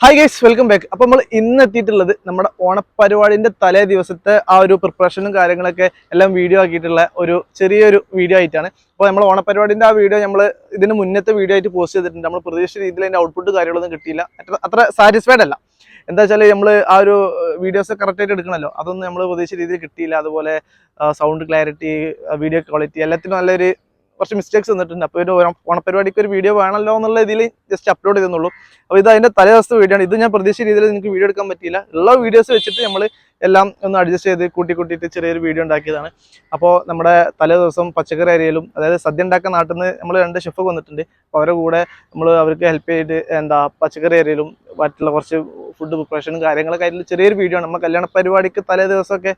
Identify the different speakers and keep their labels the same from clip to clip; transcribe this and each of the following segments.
Speaker 1: Hi guys welcome back അപ്പോൾ നമ്മൾ ഇന്ന് എത്തിയിട്ടുള്ളത് നമ്മുടെ ഓണപ്പരിപാടിന്റെ തലേ ദിവസത്തെ ആ ഒരു പ്രിപ്പറേഷനും കാര്യങ്ങളൊക്കെ എല്ലാം വീഡിയോ ആക്കിയിട്ടുള്ള ഒരു ചെറിയൊരു വീഡിയോ ആയിട്ടാണ്. അപ്പോൾ നമ്മൾ ഓണപ്പരിപാടിന്റെ ആ വീഡിയോ നമ്മൾ ഇതിന് മുന്നത്തെ വീഡിയോ ആയിട്ട് പോസ്റ്റ് ചെയ്തിട്ടുണ്ട്. നമ്മൾ പ്രതീക്ഷിച്ച രീതിയിൽ അതിന്റെ ഔട്ട്പുട്ട് കാര്യങ്ങളൊന്നും കിട്ടിയില്ല. അത്ര- സാറ്റിസ്ഫൈഡ് അല്ല. എന്താ വെച്ചാൽ നമ്മൾ ആ ഒരു വീഡിയോസ് കറക്റ്റ് ആയിട്ട് എടുക്കണമല്ലോ അതൊന്നും നമ്മൾ പ്രതീക്ഷിച്ച രീതിയിൽ കിട്ടിയില്ല. അതുപോലെ സൗണ്ട് ക്ലാരിറ്റി വീഡിയോ ക്വാളിറ്റി എല്ലാത്തിനും നല്ലൊരു കുറച്ച് മിസ്റ്റേക്സ് വന്നിട്ടുണ്ട്. അപ്പോൾ ഒരു ഓണപരിപാടിക്ക് ഒരു വീഡിയോ വേണമല്ലോ എന്നുള്ള രീതിയിൽ ജസ്റ്റ് അപ്ലോഡ് ചെയ്തെന്നുള്ളൂ. അപ്പോൾ ഇത് അതിന്റെ തലേ ദിവസത്തെ വീഡിയോ ആണ്. ഇത് ഞാൻ പ്രതീക്ഷിച്ച രീതിയിൽ നിങ്ങൾക്ക് വീഡിയോ എടുക്കാൻ പറ്റിയില്ല. ഉള്ള വീഡിയോസ് വെച്ചിട്ട് നമ്മൾ എല്ലാം ഒന്ന് അഡ്ജസ്റ്റ് ചെയ്ത് കൂട്ടി കൂട്ടിയിട്ട് ചെറിയൊരു വീഡിയോ ഉണ്ടാക്കിയതാണ്. അപ്പോൾ നമ്മുടെ തലേ ദിവസം പച്ചക്കറി അരിയലും അതായത് സദ്യ ഉണ്ടാക്കുന്ന നാട്ടിൽ നിന്ന് നമ്മൾ രണ്ട് ഷെഫ് വന്നിട്ടുണ്ട്. അപ്പോൾ അവരുടെ കൂടെ നമ്മൾ അവർക്ക് ഹെൽപ്പ് ചെയ്തിട്ട് എന്താ പച്ചക്കറി അരിയലും മറ്റുള്ള കുറച്ച് ഫുഡ് പ്രിപ്പറേഷനും കാര്യങ്ങളൊക്കെ അതിൽ ചെറിയൊരു വീഡിയോ ആണ്. നമ്മൾ കല്യാണ പരിപാടിക്ക് തലേ ദിവസമൊക്കെ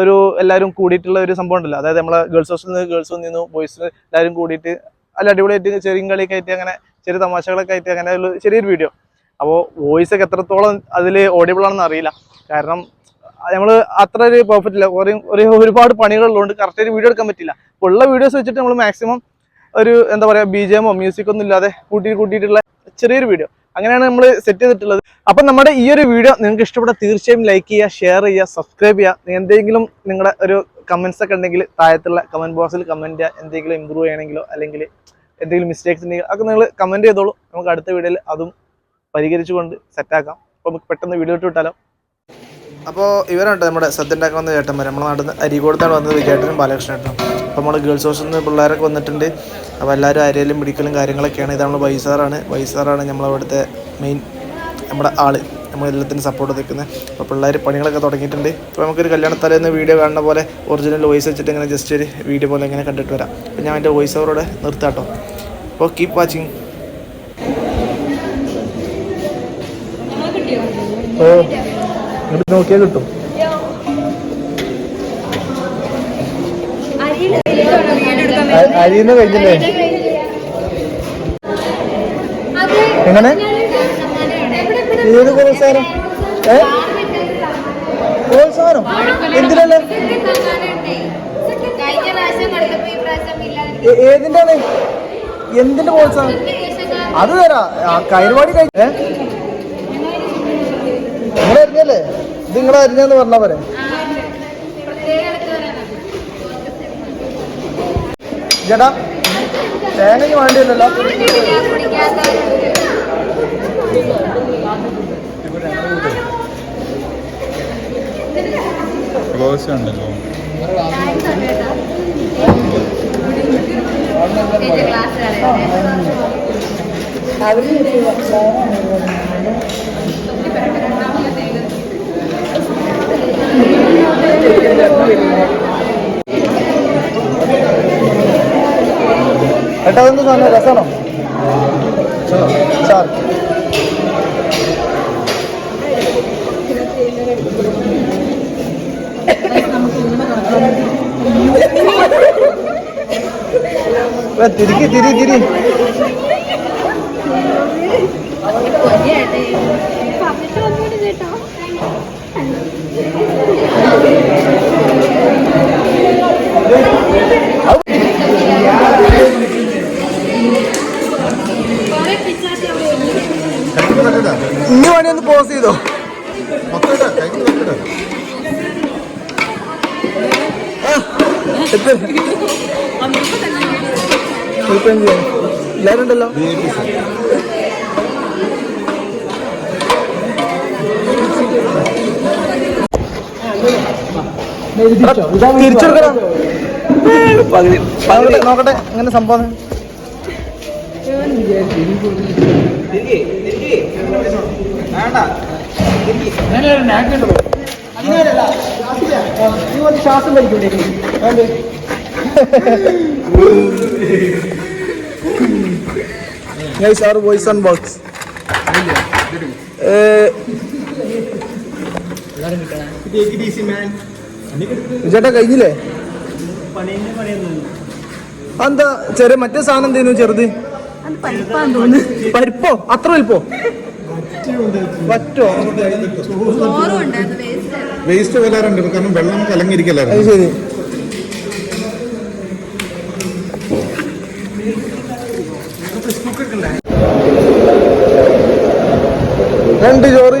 Speaker 1: ഒരു എല്ലാവരും കൂടിയിട്ടുള്ള ഒരു സംഭവം ഉണ്ടല്ലോ. അതായത് നമ്മളെ ഗേൾസ് ഹോസ്റ്റലിൽ നിന്ന് ഗേൾസ് നിന്ന് ബോയ്സ് എല്ലാവരും കൂടിയിട്ട് അല്ല അടിപൊളിയായിട്ട് ചെറിയ കളിയൊക്കെ ആയിട്ട് അങ്ങനെ ചെറിയ തമാശകളൊക്കെ ആയിട്ട് അങ്ങനെ ഒരു ചെറിയൊരു വീഡിയോ അപ്പോൾ വോയിസ് ഒക്കെ എത്രത്തോളം അതിൽ ഓഡിയബിൾ ആണെന്ന് അറിയില്ല. കാരണം നമ്മൾ അത്ര ഒരു പെർഫെക്റ്റ് ഇല്ല. ഒരു ഒരുപാട് പണികളുള്ളതുകൊണ്ട് ഒരു വീഡിയോ എടുക്കാൻ പറ്റില്ല. അപ്പോൾ ഉള്ള വീഡിയോസ് വെച്ചിട്ട് നമ്മൾ മാക്സിമം ഒരു എന്താ പറയുക ബി ജെ എമ്മോ മ്യൂസിക് ഒന്നും ഇല്ലാതെ കൂട്ടി കൂട്ടിയിട്ടുള്ള ചെറിയൊരു വീഡിയോ അങ്ങനെയാണ് നമ്മൾ സെറ്റ് ചെയ്തിട്ടുള്ളത്. അപ്പം നമ്മുടെ ഈ ഒരു വീഡിയോ നിങ്ങൾക്ക് ഇഷ്ടപ്പെട്ട തീർച്ചയായും ലൈക്ക് ചെയ്യുക ഷെയർ ചെയ്യുക സബ്സ്ക്രൈബ് ചെയ്യുക. എന്തെങ്കിലും നിങ്ങളുടെ ഒരു കമൻസ് ഒക്കെ ഉണ്ടെങ്കിൽ താഴത്തുള്ള കമന്റ് ബോക്സിൽ കമന്റ് ചെയ്യുക. എന്തെങ്കിലും ഇമ്പ്രൂവ് ചെയ്യണമെങ്കിലോ അല്ലെങ്കിൽ എന്തെങ്കിലും മിസ്റ്റേക്സ് ഉണ്ടെങ്കിൽ അതൊക്കെ നിങ്ങൾ കമന്റ് ചെയ്തോളൂ. നമുക്ക് അടുത്ത വീഡിയോയിൽ അതും പരിഹരിച്ചുകൊണ്ട് സെറ്റാക്കാം അപ്പോൾ നമുക്ക് പെട്ടെന്ന് വീഡിയോ ഇട്ട് വിട്ടാലോ? അപ്പോൾ ഇവരുണ്ട് നമ്മുടെ സദ്യണ്ടാക്കാൻ വന്ന ചേട്ടന്മാർ നമ്മുടെ നാട്ടിൽ നിന്ന് അരികോടത്താണ് വന്നത് വിജയേട്ടനും ബാലകൃഷ്ണേട്ടനും. അപ്പോൾ നമ്മൾ ഗേൾസ് ഹോസ്റ്റലിൽ നിന്ന് പിള്ളേരൊക്കെ വന്നിട്ടുണ്ട്. അപ്പോൾ എല്ലാവരും അരയിലും പിടിക്കലും കാര്യങ്ങളൊക്കെയാണ്. ഇത് നമ്മൾ വൈസാറാണ്. വൈസാറാണ് നമ്മളവിടുത്തെ മെയിൻ നമ്മുടെ ആൾ. നമ്മൾ എല്ലാത്തിനും സപ്പോർട്ട് നിൽക്കുന്നത് അപ്പോൾ പിള്ളേർ പണികളൊക്കെ തുടങ്ങിയിട്ടുണ്ട്. അപ്പോൾ നമുക്കൊരു കല്യാണത്തലേന്ന് വീഡിയോ കാണുന്ന പോലെ ഒറിജിനൽ വോയിസ് വെച്ചിട്ട് ഇങ്ങനെ ജസ്റ്റ് ഒരു വീഡിയോ പോലെ ഇങ്ങനെ കണ്ടിട്ട് വരാം. അപ്പോൾ ഞാൻ എന്റെ വോയിസ് ഓവറോടെ നിർത്താട്ടോ. അപ്പോൾ കീപ്പ് വാച്ചിങ് ഓ. ഇങ്ങോട്ട് നോക്കിയാൽ കിട്ടും. അരിന്ന് കഴിഞ്ഞില്ലേ? എങ്ങനെ? ഏത് പ്രോത്സാഹനം ഏ? പ്രോത്സാഹനം എന്തിനല്ലേ ഏതിന്റെ എന്തിന്റെ പ്രോത്സാഹനം അത് തരാ. കയർവാടി കഴിഞ്ഞ ഏ നിങ്ങൾ അറിഞ്ഞല്ലേ ഇത് നിങ്ങൾ അറിഞ്ഞെന്ന് പറഞ്ഞാ പോരെ? ചേട്ടാ തേങ്ങ വേണ്ടി
Speaker 2: കുടിക്കാൻ കുടിക്കാത്തവരുണ്ട്
Speaker 3: ക്ലോസ് ഉണ്ടല്ലോ.
Speaker 2: താങ്ക്സ്
Speaker 1: സാധനം രസമാണോ? സാർ. തിരിക്ക് തിരി തിരി.
Speaker 2: കൊല്ലട്ടെ പറഞ്ഞിട്ട് വന്നോട്ട് കേട്ടോ കുറെ പിച്ചാത്തി അവിടെ ഉണ്ട്.
Speaker 1: ഇനി വേണി ഒന്ന് പോസ് ചെയ്തോ എല്ലാരും ഉണ്ടല്ലോ? തിരിച്ചെടുക്കണം പകുതി പകുതി. നോക്കട്ടെ അങ്ങനെ സംഭവം? ശ്വാസം voice on box. ചേട്ടാ കഴിഞ്ഞില്ലേ? എന്താ ചെറിയ മറ്റേ സാധനം എന്തേനു ചെറുത്? പരിപ്പോ? അത്ര വലിപ്പോ? പറ്റോ
Speaker 2: വേസ്റ്റ്
Speaker 3: വേസ്റ്റ് വരാറുണ്ട്. കാരണം വെള്ളം
Speaker 1: അത്
Speaker 3: കലങ്ങിയിരിക്കലായിരുന്നു
Speaker 1: ശരി.
Speaker 4: രണ്ട് ചോറ്.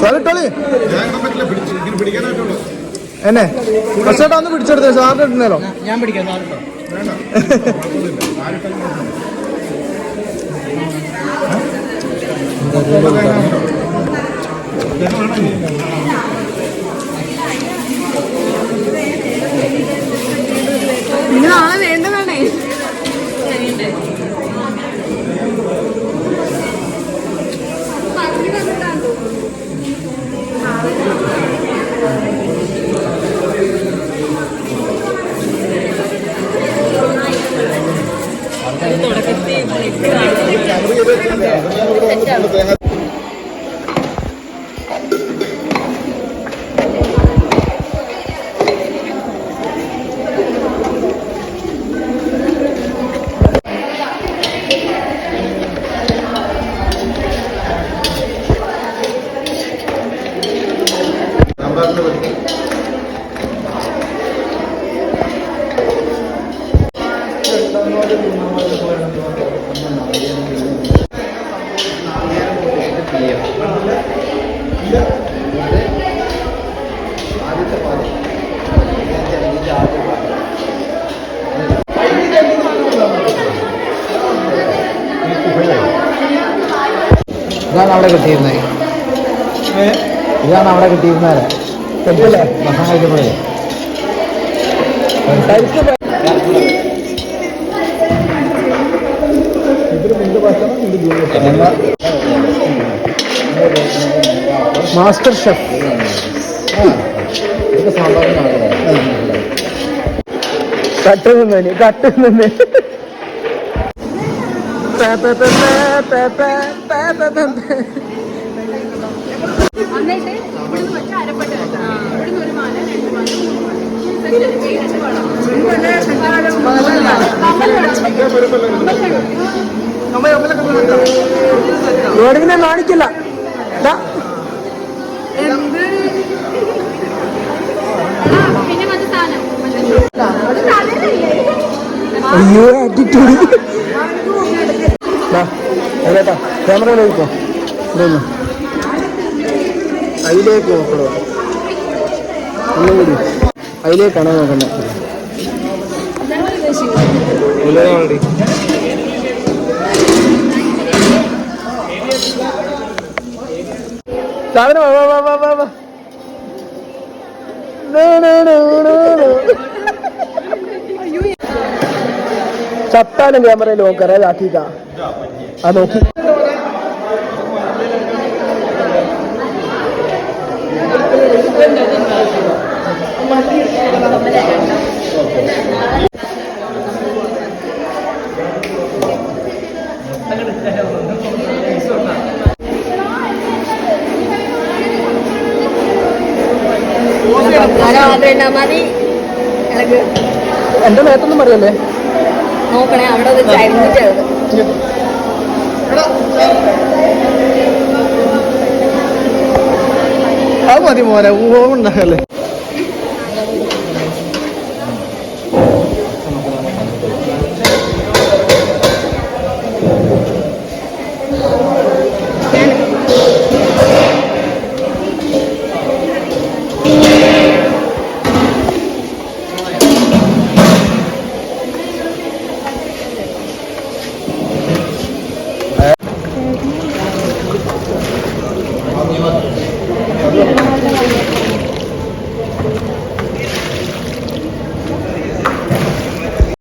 Speaker 4: സാറിട്ടോളി എന്നെ? പക്ഷേട്ടാ ഒന്ന് പിടിച്ചെടുത്തേ സാറിന് ഇട്ടുന്നേലോ
Speaker 5: ഞാൻ പിടിക്കാം സാറിട്ടോ
Speaker 2: ഇനി
Speaker 5: ഇതാണ് അവിടെ കിട്ടിയിരുന്നത് ഇതാണ് അവിടെ കിട്ടിയിരുന്നത് ഭക്ഷണം കഴിച്ചപ്പോഴേ.
Speaker 4: Master chef.
Speaker 5: ഇതൊക്കെ സാധാരണ
Speaker 4: കട്ട് നിന്നെ
Speaker 2: അരപ്പട്ട ആ ഇവിടുന്ന് ഒരു മാല രണ്ട് മാല മൂന്ന് മാല ഇതൊക്കെ ഒരു പേരിട്ട് വേണം. കമ്മൽ വേണം.
Speaker 4: വേണമെങ്കിൽ ഞാൻ കാണിക്കില്ല ദാ,
Speaker 2: എന്ത്? ആ, പിന്നെ മറ്റേ സാധനം മറ്റേ അത് തലയിലല്ലേ?
Speaker 4: ആറ്റിറ്റ്യൂഡ് ഇതൊന്ന് അതിലേക്ക് നോക്കണോ? ഒന്നും കൂടി. അതിലേക്കാണ് നോക്കണ്ടേ? സാധനം വാ, വാ, വാ, വാ, വാ, ചത്താലും ക്യാമറയിൽ നോക്കാറ് ഇതാക്കിക്കാ ആ നോക്കി. എന്റെ നേരത്തൊന്നും പറയല്ലേ?
Speaker 2: നോക്കണേ അവിടെ വെച്ച് അരിഞ്ഞിട്ടത്
Speaker 4: അത്
Speaker 1: മതി മോനെ ഊഹം ഉണ്ടാകല്ലേ?